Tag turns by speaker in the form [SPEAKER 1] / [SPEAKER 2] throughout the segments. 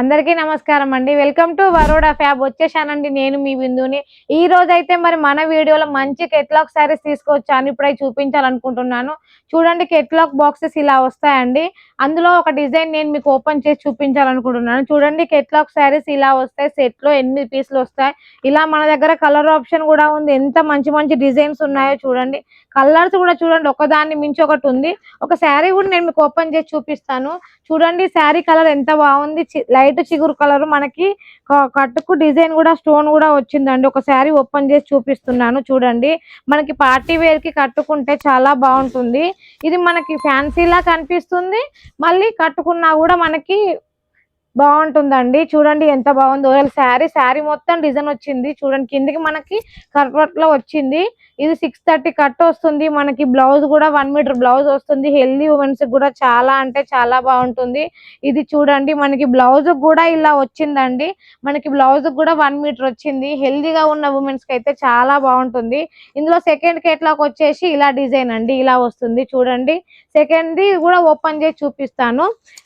[SPEAKER 1] అందరికీ నమస్కారం అండి. వెల్కమ్ టు వరోడా ఫ్యాబ్ వచ్చేసానండి నేను మీ బిందుని ఈ రోజు అయితే మరి మన వీడియోలో మంచి కెట్లాక్ శారీస్ తీసుకొచ్చాను. ఇప్పుడై చూపించాలనుకుంటున్నాను. చూడండి కెట్లాక్ బాక్సెస్ ఇలా వస్తాయండి. అందులో ఒక డిజైన్ నేను మీకు ఓపెన్ చేసి చూపించాలనుకుంటున్నాను. చూడండి కెట్లాక్ శారీస్ ఇలా వస్తాయి. సెట్లో పీసులు వస్తాయి. ఇలా మన దగ్గర కలర్ ఆప్షన్ కూడా ఉంది. ఎంత మంచి మంచి డిజైన్స్ ఉన్నాయో చూడండి. కలర్స్ కూడా చూడండి. ఒకదాన్ని మించి ఒకటి ఉంది. ఒక శారీ కూడా నేను మీకు ఓపెన్ చేసి చూపిస్తాను. చూడండి శారీ కలర్ ఎంత బాగుంది. లైట్ చిగురు కలర్ మనకి కట్టుకు డిజైన్ కూడా స్టోన్ కూడా వచ్చిందండి. ఒక శారీ ఓపెన్ చేసి చూపిస్తున్నాను చూడండి. మనకి పార్టీ వేర్కి కట్టుకుంటే చాలా బాగుంటుంది. ఇది మనకి ఫ్యాన్సీలా కనిపిస్తుంది. మళ్ళీ కట్టుకున్నా కూడా మనకి బాగుంటుందండి. చూడండి ఎంత బాగుందో. శారీ శారీ మొత్తం డిజైన్ వచ్చింది. చూడండి కిందికి మనకి కర్వట్లో వచ్చింది. ఇది సిక్స్ థర్టీ కట్ వస్తుంది. మనకి బ్లౌజ్ కూడా వన్ మీటర్ బ్లౌజ్ వస్తుంది. హెల్దీ ఉమెన్స్ కూడా చాలా అంటే చాలా బాగుంటుంది. ఇది చూడండి మనకి బ్లౌజ్ కూడా ఇలా వచ్చిందండి. మనకి బ్లౌజ్ కూడా వన్ మీటర్ వచ్చింది. హెల్దీగా ఉన్న ఉమెన్స్కి అయితే చాలా బాగుంటుంది. ఇందులో సెకండ్ కేట్లాక్ వచ్చేసి ఇలా డిజైన్ అండి. ఇలా వస్తుంది. చూడండి సెకండ్ కూడా ఓపెన్ చేసి చూపిస్తాను.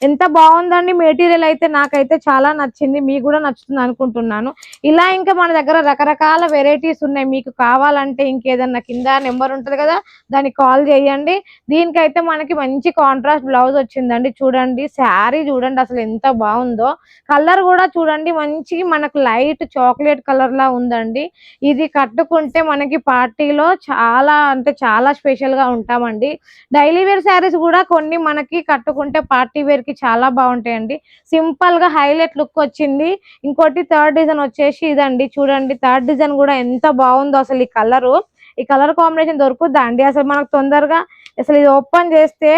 [SPEAKER 1] ఎంత బాగుందండి మెటీరియల్ అయితే నాకైతే చాలా నచ్చింది మీకు కూడా నచ్చుతుంది అనుకుంటున్నాను. ఇలా ఇంకా మన దగ్గర రకరకాల వెరైటీస్ ఉన్నాయి. మీకు కావాలంటే ఇంకేదన్నా కింద నెంబర్ ఉంటుంది కదా దానికి కాల్ చేయండి. దీనికైతే మనకి మంచి కాంట్రాస్ట్ బ్లౌజ్ వచ్చిందండి. చూడండి శారీ చూడండి అసలు ఎంత బాగుందో. కలర్ కూడా చూడండి మంచి మనకు లైట్ చాక్లెట్ కలర్ లా ఉందండి. ఇది కట్టుకుంటే మనకి పార్టీలో చాలా అంటే చాలా స్పెషల్గా ఉంటామండి. డైలీ వేర్ శారీస్ కూడా కొన్ని మనకి కట్టుకుంటే పార్టీ వేర్కి చాలా బాగుంటాయండి. సింపుల్ గా హైలైట్ లుక్ వచ్చింది. ఇంకోటి థర్డ్ డిజైన్ వచ్చేసి ఇదండి. చూడండి థర్డ్ డిజైన్ కూడా ఎంత బాగుందో అసలు ఈ కలర్ ఈ కలర్ కాంబినేషన్ దొరుకుద్దా అండి? అసలు మనకు తొందరగా అసలు ఇది ఓపెన్ చేస్తే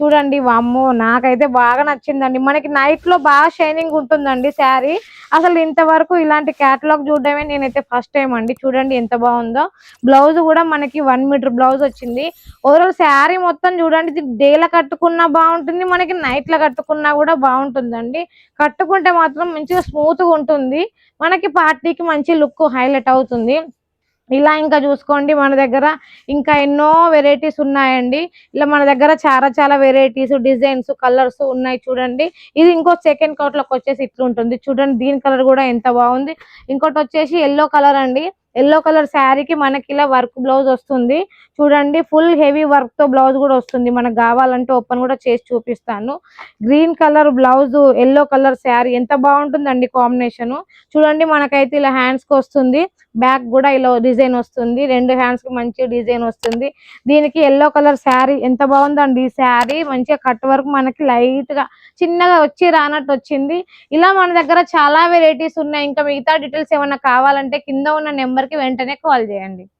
[SPEAKER 1] చూడండి వామ్మో నాకైతే బాగా నచ్చిందండి. మనకి నైట్లో బాగా షైనింగ్ ఉంటుందండి శారీ. అసలు ఇంతవరకు ఇలాంటి క్యాటలాగ్ చూడడమే నేనైతే ఫస్ట్ టైం అండి. చూడండి ఎంత బాగుందో. బ్లౌజ్ కూడా మనకి వన్ మీటర్ బ్లౌజ్ వచ్చింది. ఓవరాల్ శారీ మొత్తం చూడండి ఇది డేల కట్టుకున్నా బాగుంటుంది మనకి నైట్లో కట్టుకున్నా కూడా బాగుంటుందండి. కట్టుకుంటే మాత్రం మంచిగా స్మూత్గా ఉంటుంది. మనకి పార్టీకి మంచి లుక్ హైలైట్ అవుతుంది. ఇలా ఇంకా చూసుకోండి మన దగ్గర ఇంకా ఎన్నో వెరైటీస్ ఉన్నాయండి. ఇలా మన దగ్గర చాలా చాలా వెరైటీస్ డిజైన్స్ కలర్స్ ఉన్నాయి చూడండి. ఇది ఇంకో సెకండ్ కోట్లోకి వచ్చేసి ఇట్లుంటుంది. చూడండి దీని కలర్ కూడా ఎంత బాగుంది. ఇంకోటి వచ్చేసి ఎల్లో కలర్ అండి. ఎల్లో కలర్ శారీకి మనకి ఇలా వర్క్ బ్లౌజ్ వస్తుంది. చూడండి ఫుల్ హెవీ వర్క్తో బ్లౌజ్ కూడా వస్తుంది. మనకు కావాలంటే ఓపెన్ కూడా చేసి చూపిస్తాను. Green colour blouse yellow colour sari ఎంత బాగుంటుందండి కాంబినేషన్. చూడండి మనకైతే ఇలా హ్యాండ్స్కి వస్తుంది. బ్యాక్ కూడా ఇలా డిజైన్ వస్తుంది. రెండు హ్యాండ్స్కి మంచి డిజైన్ వస్తుంది. దీనికి ఎల్లో కలర్ శారీ ఎంత బాగుందండి ఈ శారీ. మంచిగా కట్ వర్క్ మనకి లైట్గా చిన్నగా వచ్చి రానట్టు వచ్చింది. ఇలా మన దగ్గర చాలా వెరైటీస్ ఉన్నాయి. ఇంకా మిగతా డీటెయిల్స్ ఏమైనా కావాలంటే కింద ఉన్న నెంబర్ కి వెంటనే కాల్ చేయండి.